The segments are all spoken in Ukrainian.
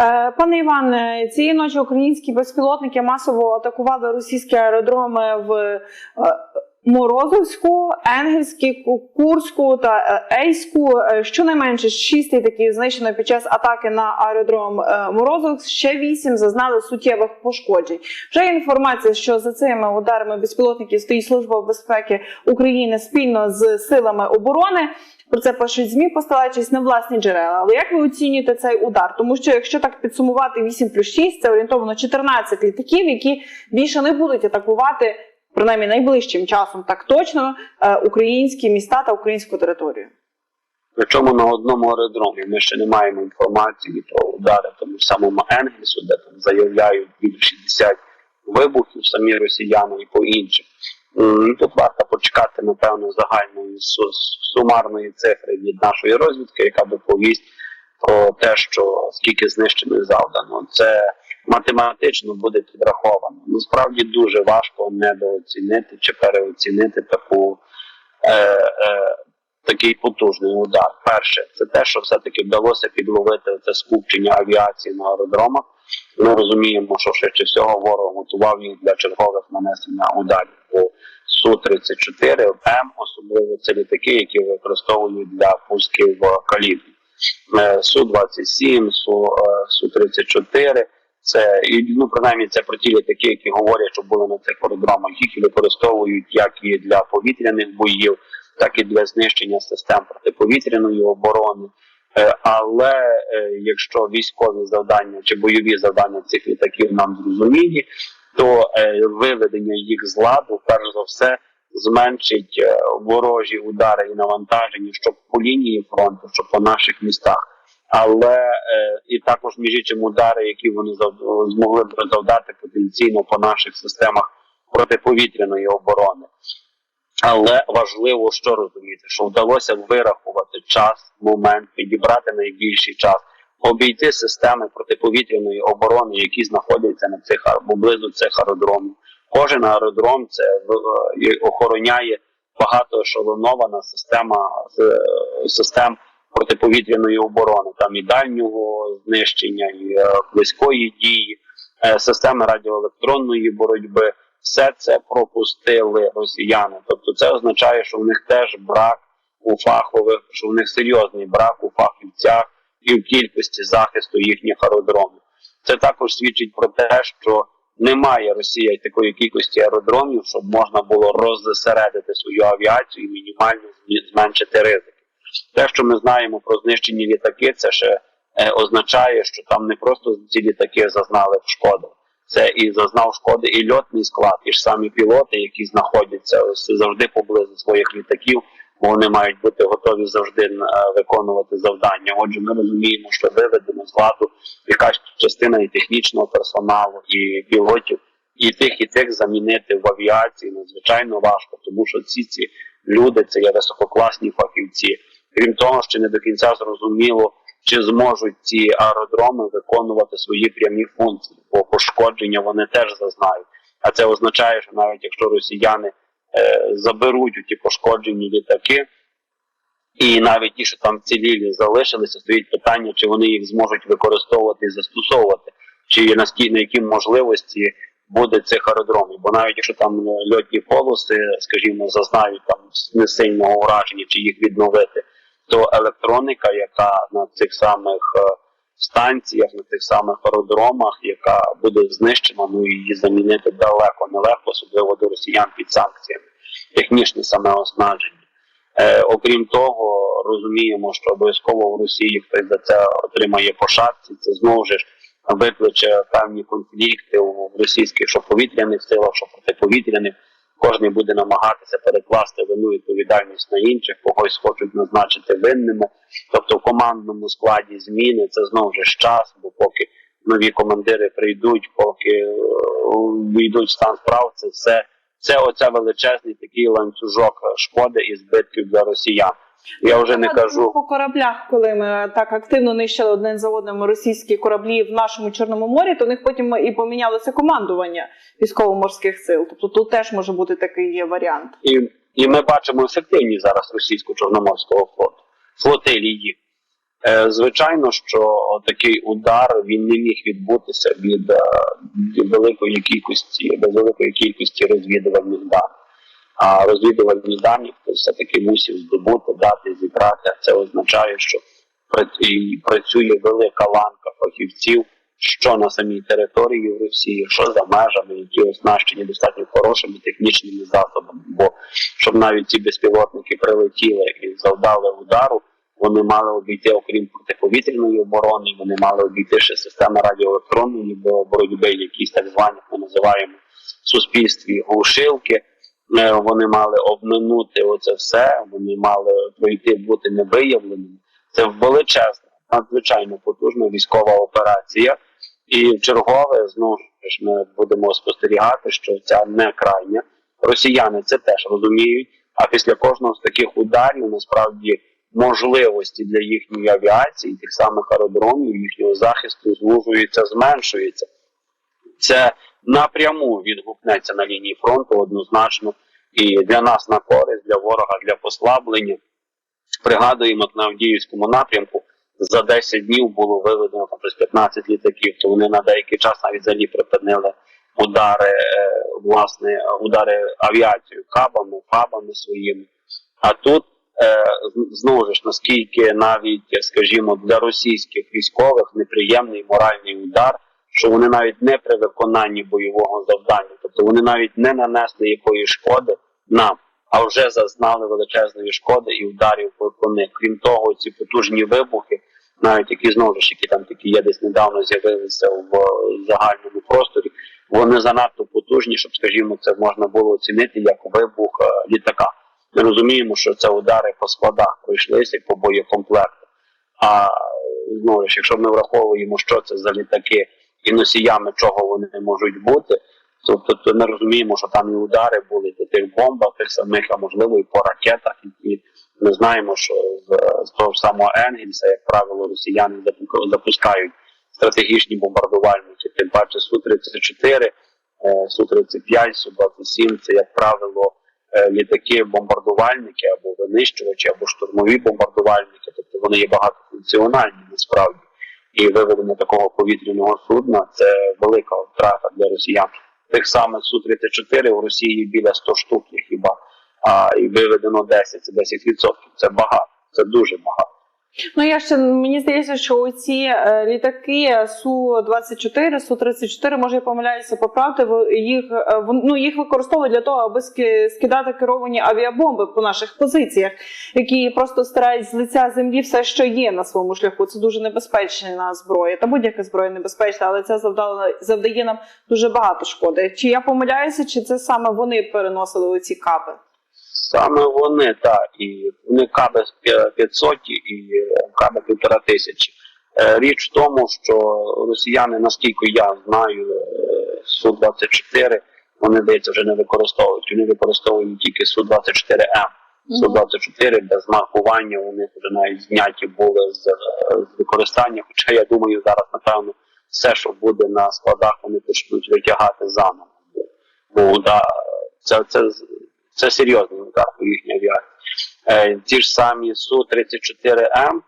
Е, Пане Іване, цієї ночі українські безпілотники масово атакували російські аеродроми в е, Морозовську, Енгельську, Ку- Курську та е, Ейську. Е, Щонайменше шість літаків знищено під час атаки на аеродром е, Морозовськ. Ще вісім зазнали суттєвих пошкоджень. Вже інформація, що за цими ударами безпілотників стоїть служба безпеки України спільно з силами оборони. Про це пишуть змі, посилаючись на власні джерела. Але як ви оцінюєте цей удар? Тому що якщо так підсумувати 8 плюс 6, це орієнтовно 14 літаків, які більше не будуть атакувати принаймні найближчим часом, так точно е, українські міста та українську територію. Причому на одному аеродромі ми ще не маємо інформації про удари тому самому Енгельсу, де там заявляють біля 60 вибухів самі росіяни і по інших. Тут варто почекати, напевно, загальної сумарної цифри від нашої розвідки, яка доповість про те, що скільки знищених завдано. Це математично буде підраховано. Насправді дуже важко недооцінити чи переоцінити таку. Е, е, такий потужний удар. Перше, це те, що все-таки вдалося підловити це скупчення авіації на аеродромах. Ми розуміємо, що швидше всього ворог готував їх для чергових нанесення ударів по Су-34, М, особливо це літаки, які використовують для пусків калібрів. Е, Су-27, Су, е, Су-34. Це і ну принаймні це про ті літаки, які говорять, що були на цих аеродромах, їх використовують як і для повітряних боїв, так і для знищення систем протиповітряної оборони. Е, Але е, якщо військові завдання чи бойові завдання цих літаків нам зрозумілі, то е, виведення їх з ладу, перш за все, зменшить ворожі удари і навантаження, що по лінії фронту, що по наших містах. Але е, і також між іншим удари, які вони змогли б завдати потенційно по наших системах протиповітряної оборони. Але важливо що розуміти, що вдалося вирахувати час, момент, підібрати найбільший час, обійти системи протиповітряної оборони, які знаходяться на цих поблизу цих аеродромів. Кожен аеродром це е, охороняє багатоешелонована система е, систем протиповітряної оборони, там і дальнього знищення, і е, близької дії, е, системи радіоелектронної боротьби. Все це пропустили росіяни. Тобто, це означає, що в них теж брак у фахових, що в них серйозний брак у фахівцях і в кількості захисту їхніх аеродромів. Це також свідчить про те, що немає Росія такої кількості аеродромів, щоб можна було роззасередити свою авіацію і мінімально зменшити ризики. Те, що ми знаємо про знищені літаки, це ще е, означає, що там не просто ці літаки зазнали шкоди. Це і зазнав шкоди і льотний склад, і ж самі пілоти, які знаходяться ось завжди поблизу своїх літаків, бо вони мають бути готові завжди е, виконувати завдання. Отже, ми розуміємо, що виведено з ладу якась частина і технічного персоналу, і пілотів, і тих, і тих замінити в авіації надзвичайно важко, тому що ці ці люди це є висококласні фахівці. Крім того, ще не до кінця зрозуміло, чи зможуть ці аеродроми виконувати свої прямі функції, бо пошкодження вони теж зазнають. А це означає, що навіть якщо росіяни е, заберуть ті пошкоджені літаки, і навіть ті, що там цілілі залишилися, стоїть питання, чи вони їх зможуть використовувати і застосовувати, чи наскільки на які можливості буде цих аеродромів. Бо навіть якщо там е, льотні полоси, скажімо, зазнають там не сильного ураження, чи їх відновити, то електроніка, яка на цих самих е, станціях, на тих самих аеродромах, яка буде знищена, ну її замінити далеко нелегко, особливо до росіян під санкціями, технічне саме оснащення. Е, окрім того, розуміємо, що обов'язково в Росії хтось за це отримає по шапці. Це знову ж викличе певні конфлікти у російських що повітряних силах, що протиповітряних. Кожен буде намагатися перекласти вину відповідальність на інших, когось хочуть назначити винними. Тобто в командному складі зміни це знову ж час, бо поки нові командири прийдуть, поки е, війдуть в стан справ, це все це оця величезний такий ланцюжок шкоди і збитків для росіян. Я вже не кажу по кораблях, коли ми так активно нищили один за одним російські кораблі в нашому Чорному морі, то у них потім і помінялося командування військово-морських сил. Тобто тут теж може бути такий є варіант. і, і ми бачимо ефективність зараз російсько-чорноморського флоту, флотилії. Е, Звичайно, що такий удар він не міг відбутися від, е, від великої кількості, без великої кількості розвідувальних даних. Розвідувальні дані хто все-таки мусив здобути, дати, зібрати. Це означає, що працює велика ланка фахівців, що на самій території в Росії, що за межами, які оснащені достатньо хорошими технічними засобами. Бо щоб навіть ці безпілотники прилетіли і завдали удару, вони мали обійти, окрім протиповітряної оборони, вони мали обійти ще системи радіоелектронної боротьби, якісь так звані ми називаємо в суспільстві глушилки. Вони мали обминути оце все, вони мали пройти бути невиявленими. Це величезна, надзвичайно потужна військова операція. І чергове знову ж ми будемо спостерігати, що ця не крайня. Росіяни це теж розуміють. А після кожного з таких ударів насправді можливості для їхньої авіації, тих самих аеродромів, їхнього захисту звужуються, зменшуються. Це напряму відгукнеться на лінії фронту однозначно і для нас на користь, для ворога, для послаблення. Пригадуємо, на Авдіївському напрямку за 10 днів було виведено там, десь 15 літаків, то вони на деякий час навіть взагалі припинили удари, е, власне, удари авіацією, кабами, фабами своїми. А тут е, знову ж наскільки навіть, скажімо, для російських військових неприємний моральний удар, що вони навіть не при виконанні бойового завдання, тобто вони навіть не нанесли якої шкоди нам, а вже зазнали величезної шкоди і ударів по, них. Крім того, ці потужні вибухи, навіть які знову ж які там такі є десь недавно з'явилися в е, загальному просторі, вони занадто потужні, щоб, скажімо, це можна було оцінити як вибух е, літака. Ми розуміємо, що це удари по складах пройшлися по боєкомплекту. А знову ж, якщо ми враховуємо, що це за літаки і носіями чого вони можуть бути, то, то, ми розуміємо, що там і удари були по тих бомбах, тих самих, а можливо, і по ракетах, які ми знаємо, що з, з того ж самого Енгельса, як правило, росіяни запу- запускають стратегічні бомбардувальники, тим паче Су-34, е, Су-35, Су-27, це, як правило, е, літаки-бомбардувальники або винищувачі, або штурмові бомбардувальники, тобто вони є багатофункціональні насправді. І виведення такого повітряного судна це велика втрата для росіян. Тих самих Су-34 у Росії біля 100 штук є хіба, а і виведено 10, це 10%. Це багато, це дуже багато. Ну я ще мені здається, що ці е, літаки су 24 су 34 може я помиляюся, поправте їх е, ну, їх використовують для того, аби ски- скидати керовані авіабомби по наших позиціях, які просто стирають з лиця землі все, що є на своєму шляху. Це дуже небезпечна зброя. Та будь-яка зброя небезпечна, але це завдало завдає нам дуже багато шкоди. Чи я помиляюся, чи це саме вони переносили оці капи? Саме вони, так, і вони каби 500 і е, каби півтора тисячі. Е, Річ в тому, що росіяни, наскільки я знаю, е, Су-24, вони здається вже не використовують. Вони використовують тільки Су-24М. Су-24 без маркування них вже навіть зняті були з, з використання. Хоча я думаю, зараз, напевно, все, що буде на складах, вони почнуть витягати заново. Бо да, це, це, це серйозний удар по їхній авіації. Е, ті ж самі Су-34М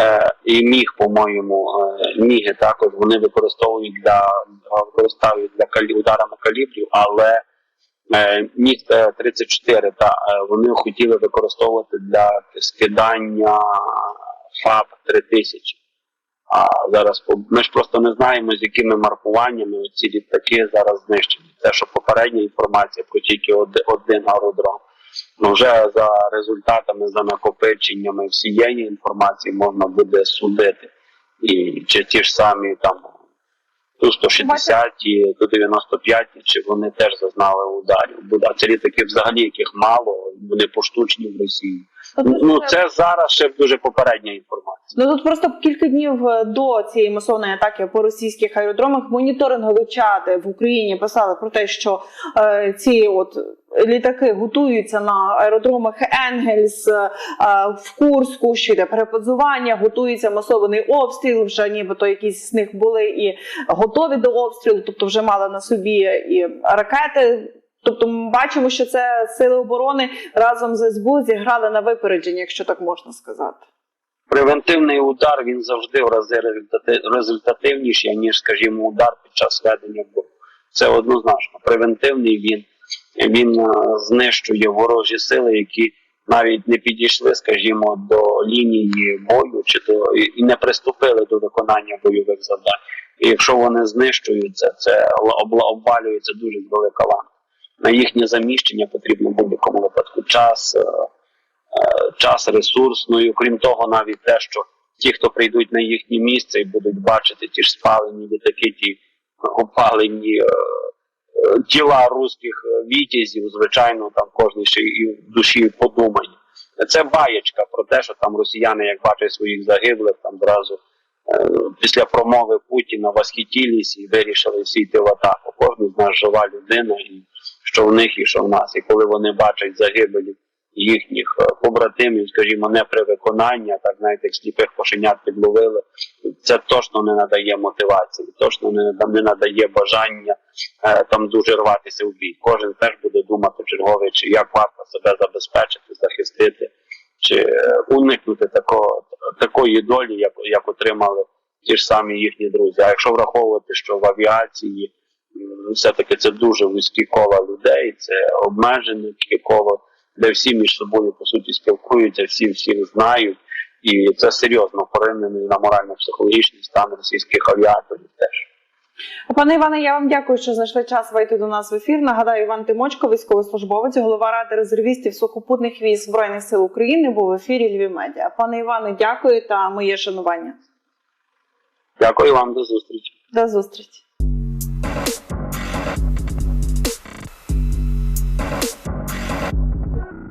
е, і Міг, по-моєму, е, Міги також вони використовують для використовують для ударами калібрів, але Міг 34 та вони хотіли використовувати для скидання ФАБ 3000. А зараз ми ж просто не знаємо, з якими маркуваннями ці літаки зараз знищені. Це що попередня інформація про тільки од- один аеродром. Ну вже за результатами, за накопиченнями всієї інформації можна буде судити. І чи ті ж самі там ту 160 і ту 95, чи вони теж зазнали ударів. А це літаки взагалі яких мало, вони поштучні в Росії. Ну це зараз ще дуже попередня інформація. Ну тут просто кілька днів е, до цієї масовної атаки по російських аеродромах моніторингові чати в Україні писали про те, що е, ці от літаки готуються на аеродромах Енгельс е, в Курську, що йде перепозування, готується масований обстріл. Вже нібито якісь з них були і готові до обстрілу, тобто вже мали на собі і ракети. Тобто ми бачимо, що це сили оборони разом з СБУ зіграли на випередження, якщо так можна сказати. Превентивний удар він завжди в рази результативніший, ніж, скажімо, удар під час ведення бою. Це однозначно. Превентивний він, він е, знищує ворожі сили, які навіть не підійшли, скажімо, до лінії бою чи до і не приступили до виконання бойових завдань. І якщо вони знищуються, це обвалюється дуже велика ланка. На їхнє заміщення потрібно будь-якому випадку час, е, е, час, ресурс. Ну і окрім того, навіть те, що ті, хто прийдуть на їхнє місце і будуть бачити ті ж спалені літаки, ті опалені е, е, тіла руських вітязів, звичайно, там кожен ще і в душі подумає. Це баєчка про те, що там росіяни, як бачать своїх загиблих, там зразу після промови Путіна восхитілись і вирішили всі йти в атаку. Кожен з нас жива людина, і що в них, і що в нас. І коли вони бачать загибелі їхніх е, побратимів, скажімо, не при виконанні, а так знаєте, як сліпих кошенят підловили, це точно не надає мотивації, точно не, не надає бажання е, там дуже рватися в бій. Кожен теж буде думати черговий, чи як варто себе забезпечити, захистити, чи е, уникнути такого, такої долі, як, як отримали ті ж самі їхні друзі. А якщо враховувати, що в авіації все-таки це дуже вузькі кола людей, це обмежене коло, де всі між собою по суті спілкуються, всі всіх знають. І це серйозно поринений на морально-психологічний стан російських авіаторів теж. Пане Іване, я вам дякую, що знайшли час вийти до нас в ефір. Нагадаю, Іван Тимочко, військовослужбовець, голова ради резервістів сухопутних військ збройних сил України, був в ефірі Львів Медіа. Пане Іване, дякую та моє шанування. Дякую вам до зустрічі. До зустрічі.